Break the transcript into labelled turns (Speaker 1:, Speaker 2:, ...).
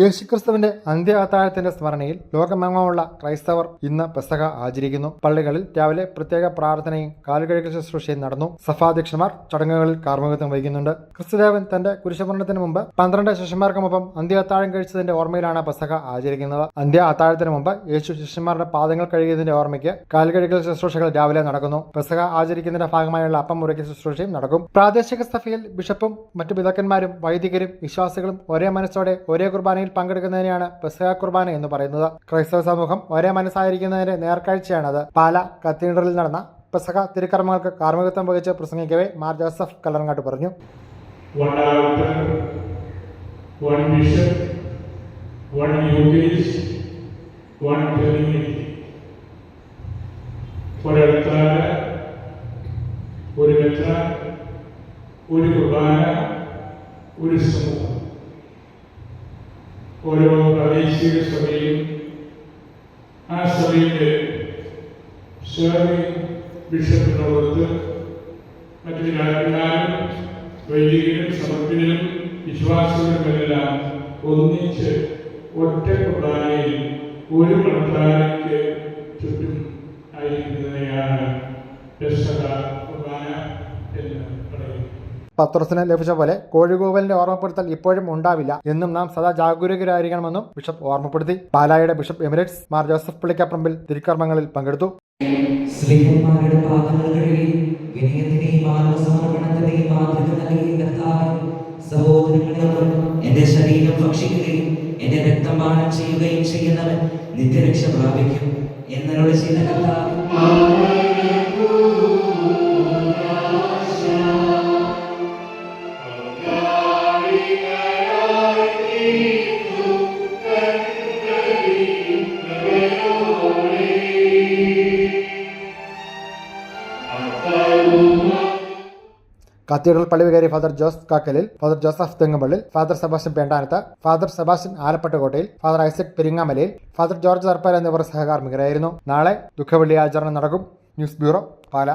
Speaker 1: യേശുക്രിസ്തുവിന്റെ അന്ത്യ അത്താഴത്തിന്റെ സ്മരണയിൽ ലോകമെങ്ങുമുള്ള ക്രൈസ്തവർ ഇന്ന് പെസക ആചരിക്കുന്നു. പള്ളികളിൽ രാവിലെ പ്രത്യേക പ്രാർത്ഥനയും കാലുകഴുകൽ ശുശ്രൂഷയും നടന്നു. സഭാധ്യക്ഷന്മാർ ചടങ്ങുകളിൽ കാർമ്മികത്വം വഹിക്കുന്നുണ്ട്. ക്രിസ്തുദേവൻ തന്റെ കുരിശമരണത്തിന് മുമ്പ് പന്ത്രണ്ട് ശിഷ്യന്മാർക്കുമൊപ്പം അന്ത്യ അത്താഴം കഴിച്ചതിന്റെ ഓർമ്മയിലാണ് പെസക ആചരിക്കുന്നത്. അന്ത്യ അത്താഴത്തിന് മുമ്പ് യേശു ശിഷ്യന്മാരുടെ പാദങ്ങൾ കഴുകിയതിന്റെ ഓർമ്മയ്ക്ക് കാലുകഴുകൽ ശുശ്രൂഷകൾ രാവിലെ നടക്കുന്നു. പെസക ആചരിക്കുന്നതിന്റെ ഭാഗമായുള്ള അപ്പം മുറിക്കൽ ശുശ്രൂഷയും നടക്കും. പ്രാദേശിക സഭയിൽ ബിഷപ്പും മറ്റു പിതാക്കന്മാരും വൈദികരും വിശ്വാസികളും ഒരേ മനസ്സോടെ ഒരേ കുർബാനയിൽ പങ്കെടുക്കുന്നതിനെയാണ് പെസഹ കുർബാന എന്ന് പറയുന്നത്. ക്രൈസ്തവ സമൂഹം ഒരേ മനസ്സായിരിക്കുന്നതിന്റെ നേർക്കാഴ്ചയാണത്. പാല കത്തീഡ്രലിൽ നടന്ന പെസഹ തിരുക്കർമ്മങ്ങൾക്ക് കാർമ്മികത്വം വഹിച്ച് പ്രസംഗിക്കവേ മാർ ജോസഫ് കല്ലറങ്ങാട്ട് പറഞ്ഞു.
Speaker 2: ഒരു ഒരു കുർബാന ഒരു സമൂഹം. ഓരോ പ്രാദേശിക സഭയും ആ സഭയുടെ ഷേറിംഗ് ബിഷപ്പിനോടൊത്ത് മറ്റു രാജ്യക്കാരും വൈദികരും സമർപ്പിതരും വിശ്വാസികളുമെല്ലാം ഒന്നിച്ച് ഒറ്റ കുർബാനയിൽ ഒരു മണത്താരയ്ക്ക് ചുറ്റും ആയിരിക്കുന്നതിനെയാണ് പറയുന്നത്
Speaker 1: പത്രോസിന് ലഭിച്ച പോലെ കോഴികോവലിന്റെ ഓർമ്മപ്പെടുത്തൽ ഇപ്പോഴും ഉണ്ടാവില്ല എന്നും നാം സദാ ജാഗരൂകരായിരിക്കണമെന്നും ബിഷപ്പ് ഓർമ്മപ്പെടുത്തി. പാലായുടെ ബിഷപ്പ് എമിറേറ്റ്സ് മാർ ജോസഫ് പുള്ളിക്കപ്പറമ്പിൽ തിരുക്കർമ്മങ്ങളിൽ പങ്കെടുത്തു.
Speaker 3: ശരീരം ചെയ്യുകയും ചെയ്യുന്നവൻ നിത്യരക്ഷ പ്രാപിക്കും എന്നോട് ചെയ്ത
Speaker 1: കത്തീഡ്രൽ പള്ളി വികാരി father Jose Kakkalil father Joseph Thengumpallil father Sebastian Pendanath father Sebastian Alappattukottayil father Isaac Peringamalayil father George Tharappel എന്നിവർ സഹകാർമികരായിരുന്നു നാളെ ദുഃഖവെള്ളി ആചരണം നടക്കും. News bureau Pala.